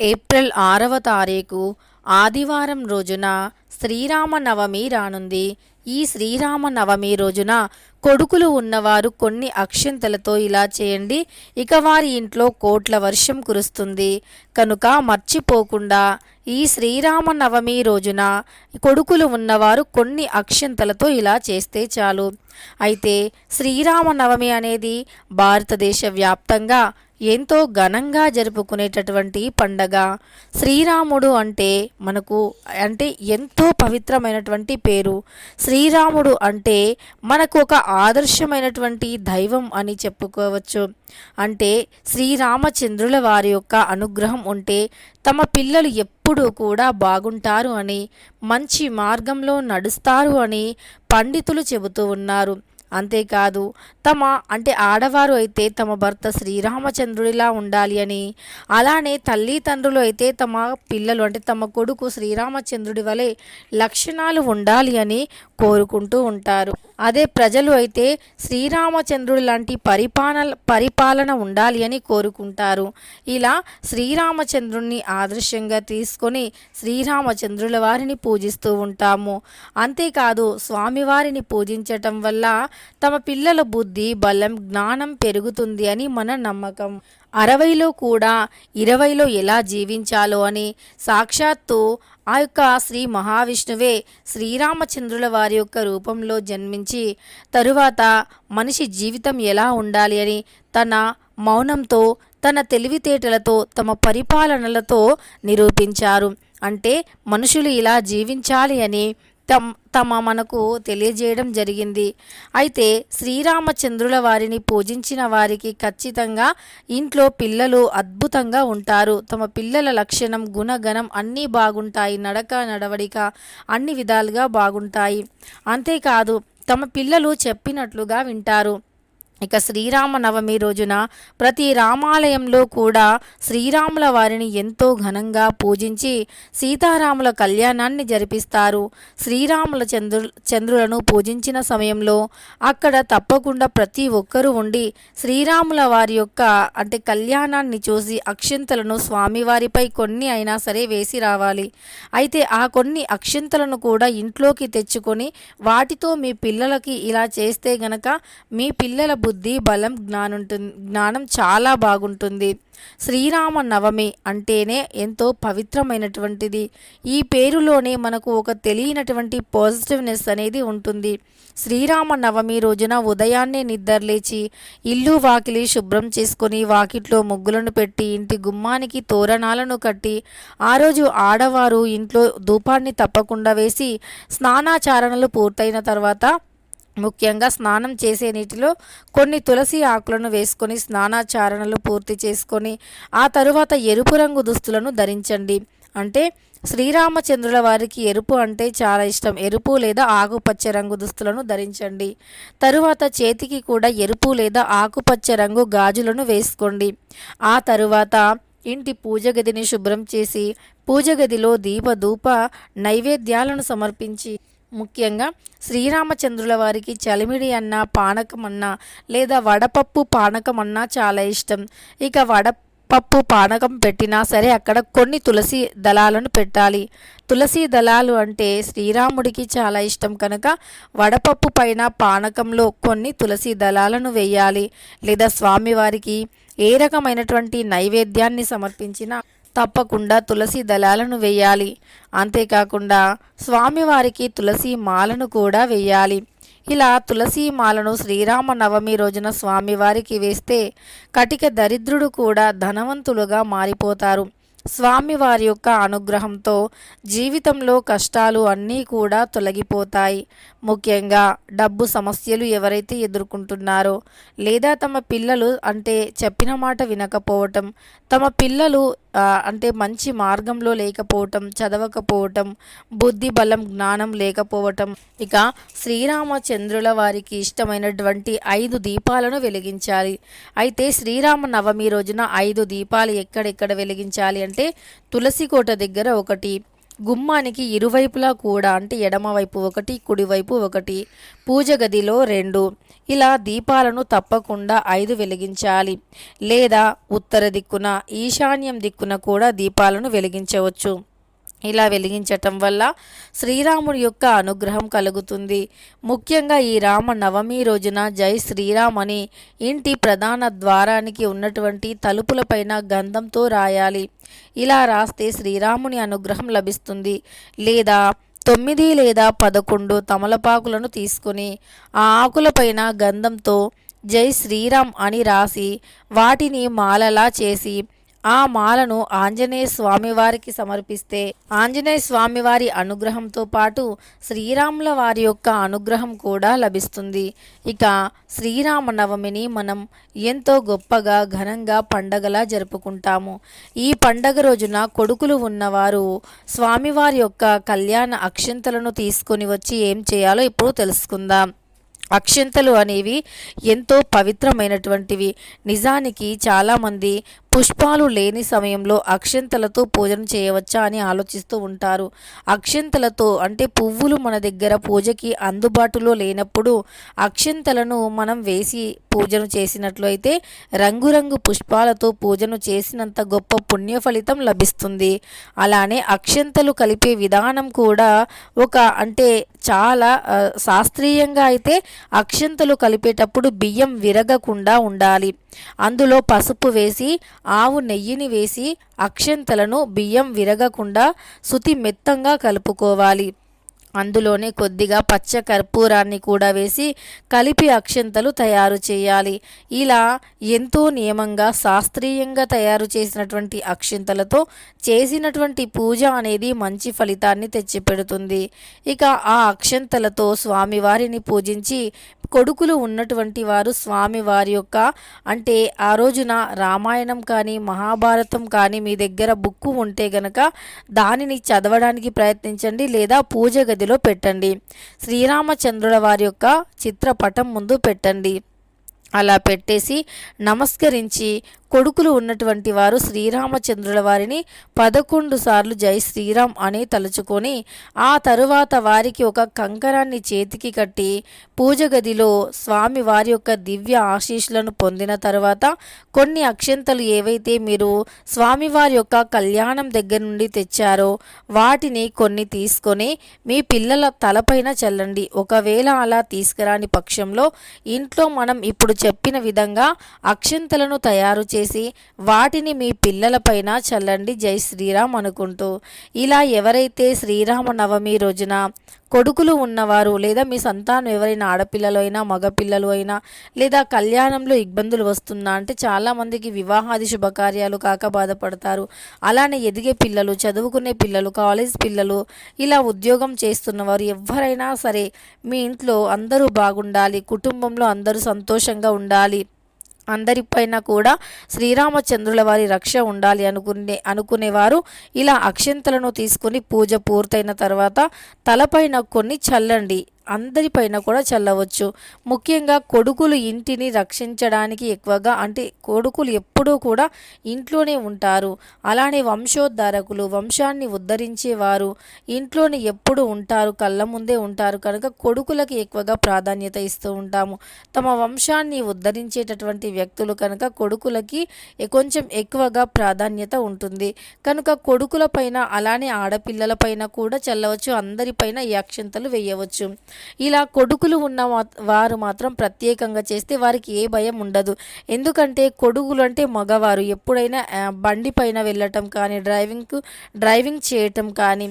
April ఆరవ తారీఖు ఆదివారం రోజున శ్రీరామనవమి రానుంది. ఈ శ్రీరామనవమి రోజున కొడుకులు ఉన్నవారు కొన్ని అక్షంతలతో ఇలా చేయండి. ఇక వారి ఇంట్లో కోట్ల వర్షం కురుస్తుంది. కనుక మర్చిపోకుండా ఈ శ్రీరామనవమి రోజున కొడుకులు ఉన్నవారు కొన్ని అక్షంతలతో ఇలా చేస్తే చాలు. అయితే శ్రీరామనవమి అనేది భారతదేశ వ్యాప్తంగా ఎంతో ఘనంగా జరుపుకునేటటువంటి పండగ. శ్రీరాముడు అంటే మనకు అంటే ఎంతో పవిత్రమైనటువంటి పేరు. శ్రీరాముడు అంటే మనకు ఒక ఆదర్శమైనటువంటి దైవం అని చెప్పుకోవచ్చు. అంటే శ్రీరామచంద్రుల వారి యొక్క అనుగ్రహం ఉంటే తమ పిల్లలు ఎప్పుడూ కూడా బాగుంటారు అని మంచి మార్గంలో నడుస్తారు అని పండితులు చెబుతూ ఉన్నారు. అంతేకాదు తమ అంటే ఆడవారు అయితే తమ భర్త శ్రీరామచంద్రుడిలా ఉండాలి అని అలానే తల్లిదండ్రులు అయితే తమ పిల్లలు అంటే తమ కొడుకు శ్రీరామచంద్రుడి వలె లక్షణాలు ఉండాలి అని కోరుకుంటూ ఉంటారు. అదే ప్రజలు అయితే శ్రీరామచంద్రుడి లాంటి పరిపాలన పరిపాలన ఉండాలి అని కోరుకుంటారు. ఇలా శ్రీరామచంద్రుణ్ణి ఆదర్శంగా తీసుకొని శ్రీరామచంద్రుల వారిని పూజిస్తూ ఉంటాము. అంతేకాదు స్వామివారిని పూజించటం వల్ల తమ పిల్లల బుద్ధి బలం జ్ఞానం పెరుగుతుంది అని మన నమ్మకం. అరవైలో కూడా ఇరవైలో ఎలా జీవించాలో అని సాక్షాత్తు ఆ యొక్క శ్రీ మహావిష్ణువే శ్రీరామచంద్రుల వారి యొక్క రూపంలో జన్మించి తరువాత మనిషి జీవితం ఎలా ఉండాలి అని తన మౌనంతో తన తెలివితేటలతో తమ పరిపాలనలతో నిరూపించారు. అంటే మనుషులు ఇలా జీవించాలి అని తమ్ తమ మనకు తెలియజేయడం జరిగింది. అయితే శ్రీరామచంద్రుల వారిని పూజించిన వారికి ఖచ్చితంగా ఇంట్లో పిల్లలు అద్భుతంగా ఉంటారు. తమ పిల్లల లక్షణం గుణగణం అన్నీ బాగుంటాయి. నడక నడవడిక అన్ని విధాలుగా బాగుంటాయి. అంతేకాదు తమ పిల్లలు చెప్పినట్లుగా వింటారు. ఇక శ్రీరామనవమి రోజున ప్రతి రామాలయంలో కూడా శ్రీరాముల వారిని ఎంతో ఘనంగా పూజించి సీతారాముల కళ్యాణాన్ని జరిపిస్తారు. శ్రీరాముల చంద్రు చంద్రులను పూజించిన సమయంలో అక్కడ తప్పకుండా ప్రతి ఒక్కరూ ఉండి శ్రీరాముల వారి యొక్క అంటే కళ్యాణాన్ని చూసి అక్షంతలను స్వామివారిపై కొన్ని అయినా సరే వేసి రావాలి. అయితే ఆ కొన్ని అక్షంతలను కూడా ఇంట్లోకి తెచ్చుకొని వాటితో మీ పిల్లలకి ఇలా చేస్తే గనక మీ పిల్లల బుద్ధి బలం జ్ఞానం జ్ఞానం చాలా బాగుంటుంది. శ్రీరామ నవమి అంటేనే ఎంతో పవిత్రమైనటువంటిది. ఈ పేరులోనే మనకు ఒక తెలియనటువంటి పాజిటివ్నెస్ అనేది ఉంటుంది. శ్రీరామ నవమి రోజున ఉదయాన్నే నిద్రలేచి ఇల్లు వాకిలి శుభ్రం చేసుకొని వాకిట్లో ముగ్గులను పెట్టి ఇంటి గుమ్మానికి తోరణాలను కట్టి ఆ రోజు ఆడవారు ఇంట్లో ధూపాన్ని తప్పకుండా వేసి స్నానాచారణలు పూర్తయిన తర్వాత ముఖ్యంగా స్నానం చేసే నీటిలో కొన్ని తులసి ఆకులను వేసుకొని స్నానాచారణలు పూర్తి చేసుకొని ఆ తరువాత ఎరుపు రంగు దుస్తులను ధరించండి. అంటే శ్రీరామచంద్రుల వారికి ఎరుపు అంటే చాలా ఇష్టం. ఎరుపు లేదా ఆకుపచ్చ రంగు దుస్తులను ధరించండి. తరువాత చేతికి కూడా ఎరుపు లేదా ఆకుపచ్చ రంగు గాజులను వేసుకోండి. ఆ తరువాత ఇంటి పూజ గదిని శుభ్రం చేసి పూజ గదిలో దీప ధూప నైవేద్యాలను సమర్పించి ముఖ్యంగా శ్రీరామచంద్రుల వారికి చలిమిడి అన్న పానకం అన్నా లేదా వడపప్పు పానకం అన్నా చాలా ఇష్టం. ఇక వడపప్పు పానకం పెట్టినా సరే అక్కడ కొన్ని తులసి దళాలను పెట్టాలి. తులసి దళాలు అంటే శ్రీరాముడికి చాలా ఇష్టం కనుక వడపప్పు పైన పానకంలో కొన్ని తులసి దళాలను వేయాలి. లేదా స్వామివారికి ఏ రకమైనటువంటి నైవేద్యాన్ని సమర్పించినా తప్పకుండా తులసి దళాలను వేయాలి. అంతేకాకుండా స్వామివారికి తులసి మాలను కూడా వేయాలి. ఇలా తులసి మాలను శ్రీరామ నవమి రోజున స్వామివారికి వేస్తే కటిక దరిద్రుడు కూడా ధనవంతులుగా మారిపోతారు. స్వామివారి యొక్క అనుగ్రహంతో జీవితంలో కష్టాలు అన్నీ కూడా తొలగిపోతాయి. ముఖ్యంగా డబ్బు సమస్యలు ఎవరైతే ఎదుర్కొంటున్నారో లేదా తమ పిల్లలు అంటే చెప్పిన మాట వినకపోవటం తమ పిల్లలు అంటే మంచి మార్గంలో లేకపోవటం చదవకపోవటం బుద్ధి బలం జ్ఞానం లేకపోవటం ఇక శ్రీరామచంద్రుల వారికి ఇష్టమైనటువంటి ఐదు దీపాలను వెలిగించాలి. అయితే శ్రీరామ నవమి రోజున ఐదు దీపాలు ఎక్కడెక్కడ వెలిగించాలి అంటే తులసి కోట దగ్గర ఒకటి గుమ్మానికి ఇరువైపులా కూడా అంటే ఎడమవైపు ఒకటి కుడివైపు ఒకటి పూజ గదిలో రెండు. ఇలా దీపాలను తప్పకుండా ఐదు వెలిగించాలి. లేదా ఉత్తర దిక్కున ఈశాన్యం దిక్కున కూడా దీపాలను వెలిగించవచ్చు. ఇలా వెలిగించటం వల్ల శ్రీరాముడి యొక్క అనుగ్రహం కలుగుతుంది. ముఖ్యంగా ఈ రామ నవమి రోజున జై శ్రీరామ్ అని ఇంటి ప్రధాన ద్వారానికి ఉన్నటువంటి తలుపులపైన గంధంతో రాయాలి. ఇలా రాస్తే శ్రీరాముని అనుగ్రహం లభిస్తుంది. లేదా తొమ్మిది లేదా పదకొండు తమలపాకులను తీసుకుని ఆ ఆకులపైన గంధంతో జై శ్రీరామ్ అని రాసి వాటిని మాలలా చేసి ఆ మాలను ఆంజనేయ స్వామివారికి సమర్పిస్తే ఆంజనేయ స్వామివారి అనుగ్రహంతో పాటు శ్రీరాముల వారి యొక్క అనుగ్రహం కూడా లభిస్తుంది. ఇక శ్రీరామనవమిని మనం ఎంతో గొప్పగా ఘనంగా పండగలా జరుపుకుంటాము. ఈ పండగ రోజున కొడుకులు ఉన్నవారు స్వామివారి యొక్క కళ్యాణ అక్షంతలను తీసుకొని వచ్చి ఏం చేయాలో ఇప్పుడు తెలుసుకుందాం. అక్షంతలు అనేవి ఎంతో పవిత్రమైనటువంటివి. నిజానికి చాలామంది పుష్పాలు లేని సమయంలో అక్షంతలతో పూజను చేయవచ్చా అని ఆలోచిస్తూ ఉంటారు. అక్షంతలతో అంటే పువ్వులు మన దగ్గర పూజకి అందుబాటులో లేనప్పుడు అక్షంతలను మనం వేసి పూజను చేసినట్లయితే రంగురంగు పుష్పాలతో పూజను చేసినంత గొప్ప పుణ్య ఫలితం లభిస్తుంది. అలానే అక్షంతలు కలిపే విధానం కూడా ఒక అంటే చాలా శాస్త్రీయంగా అయితే అక్షంతలు కలిపేటప్పుడు బియ్యం విరగకుండా ఉండాలి. అందులో పసుపు వేసి ఆవు నెయ్యిని వేసి అక్షంతలను బియ్యం విరగకుండా శుతి మెత్తంగా కలుపుకోవాలి. అందులోనే కొద్దిగా పచ్చ కర్పూరాన్ని కూడా వేసి కలిపి అక్షంతలు తయారు చేయాలి. ఇలా ఎంతో నియమంగా శాస్త్రీయంగా తయారు చేసినటువంటి అక్షంతలతో చేసినటువంటి పూజ అనేది మంచి ఫలితాన్ని తెచ్చిపెడుతుంది. ఇక ఆ అక్షంతలతో స్వామివారిని పూజించి కొడుకులు ఉన్నటువంటి వారు స్వామి వారి యొక్క అంటే ఆ రోజున రామాయణం కానీ మహాభారతం కానీ మీ దగ్గర బుక్కు ఉంటే గనక దానిని చదవడానికి ప్రయత్నించండి లేదా పూజ గదిలో పెట్టండి. శ్రీరామచంద్రుల వారి యొక్క చిత్రపటం ముందు పెట్టండి. అలా పెట్టేసి నమస్కరించి కొడుకులు ఉన్నటువంటి వారు శ్రీరామచంద్రుల వారిని పదకొండు సార్లు జై శ్రీరామ్ అని తలుచుకొని ఆ తరువాత వారికి ఒక కంకరాన్ని చేతికి కట్టి పూజ గదిలో స్వామి వారి యొక్క దివ్య ఆశీస్సులను పొందిన తర్వాత కొన్ని అక్షంతలు ఏవైతే మీరు స్వామివారి యొక్క కళ్యాణం దగ్గర నుండి తెచ్చారో వాటిని కొన్ని తీసుకొని మీ పిల్లల తలపైన చల్లండి. ఒకవేళ అలా తీసుకురాని పక్షంలో ఇంట్లో మనం ఇప్పుడు చెప్పిన విధంగా అక్షంతలను తయారు చేసి చేసి వాటిని మీ పిల్లలపైన చల్లండి జై శ్రీరామ్ అనుకుంటూ. ఇలా ఎవరైతే శ్రీరామ నవమి రోజున కొడుకులు ఉన్నవారు లేదా మీ సంతానం ఎవరైనా ఆడపిల్లలు అయినా మగపిల్లలు అయినా లేదా కళ్యాణంలో ఇబ్బందులు వస్తున్నా అంటే చాలామందికి వివాహాది శుభకార్యాలు కాక బాధపడతారు. అలానే ఎదిగే పిల్లలు చదువుకునే పిల్లలు కాలేజ్ పిల్లలు ఇలా ఉద్యోగం చేస్తున్నవారు ఎవరైనా సరే మీ ఇంట్లో అందరూ బాగుండాలి కుటుంబంలో అందరూ సంతోషంగా ఉండాలి. అందరిపైన కూడా శ్రీరామచంద్రుల వారి రక్ష ఉండాలి అనుకునే అనుకునేవారు. ఇలా అక్షంతలను తీసుకొని పూజ పూర్తయిన తర్వాత తలపైన కొన్ని చల్లండి. అందరిపైన కూడా చల్లవచ్చు. ముఖ్యంగా కొడుకులు ఇంటిని రక్షించడానికి ఎక్కువగా అంటే కొడుకులు ఎప్పుడూ కూడా ఇంట్లోనే ఉంటారు. అలానే వంశోద్ధారకులు వంశాన్ని ఉద్ధరించేవారు. ఇంట్లోనే ఎప్పుడు ఉంటారు కళ్ళ ముందే ఉంటారు. కనుక కొడుకులకి ఎక్కువగా ప్రాధాన్యత ఇస్తూ ఉంటాము. తమ వంశాన్ని ఉద్ధరించేటటువంటి వ్యక్తులు కనుక కొడుకులకి కొంచెం ఎక్కువగా ప్రాధాన్యత ఉంటుంది. కనుక కొడుకుల పైన అలానే ఆడపిల్లల పైన కూడా చల్లవచ్చు. అందరిపైన ఈ అక్షంతలు వేయవచ్చు. ఇలా కొడుకులు ఉన్న వారు మాత్రం ప్రత్యేకంగా చేస్తే వారికి ఏ భయం ఉండదు. ఎందుకంటే కొడుకులు అంటే మగవారు. ఎప్పుడైనా బండి పైన వెళ్ళటం కానీ డ్రైవింగ్కు డ్రైవింగ్ చేయటం కానీ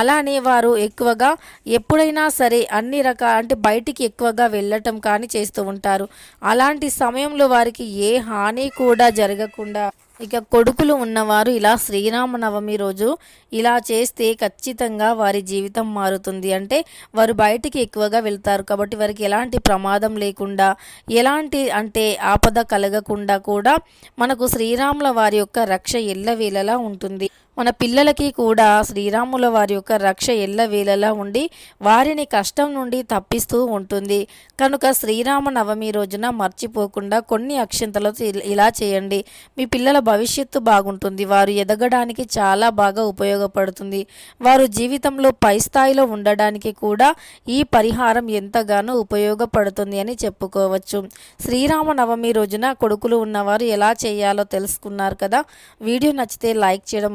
అలానే వారు ఎక్కువగా ఎప్పుడైనా సరే అన్ని రకాల అంటే బయటికి ఎక్కువగా వెళ్ళటం కానీ చేస్తూ ఉంటారు. అలాంటి సమయంలో వారికి ఏ హాని కూడా జరగకుండా ఇక కొడుకులు ఉన్నవారు ఇలా శ్రీరామనవమి రోజు ఇలా చేస్తే ఖచ్చితంగా వారి జీవితం మారుతుంది. అంటే వారు బయటికి ఎక్కువగా వెళ్తారు కాబట్టి వారికి ఎలాంటి ప్రమాదం లేకుండా ఎలాంటి అంటే ఆపద కలగకుండా కూడా మనకు శ్రీరాముల వారి యొక్క రక్ష ఎల్లవేళలా ఉంటుంది. మన పిల్లలకి కూడా శ్రీరాముల వారి యొక్క రక్ష ఎల్లవేళలా ఉండి వారిని కష్టం నుండి తప్పిస్తూ ఉంటుంది. కనుక శ్రీరామ నవమి రోజున మర్చిపోకుండా కొన్ని అక్షంతలతో ఇలా చేయండి. మీ పిల్లల భవిష్యత్తు బాగుంటుంది. వారు ఎదగడానికి చాలా బాగా ఉపయోగపడుతుంది. వారు జీవితంలో పై స్థాయిలో ఉండడానికి కూడా ఈ పరిహారం ఎంతగానో ఉపయోగపడుతుంది అని చెప్పుకోవచ్చు. శ్రీరామ నవమి రోజున కొడుకులు ఉన్నవారు ఎలా చేయాలో తెలుసుకున్నారు కదా? వీడియో నచ్చితే లైక్ చేయడం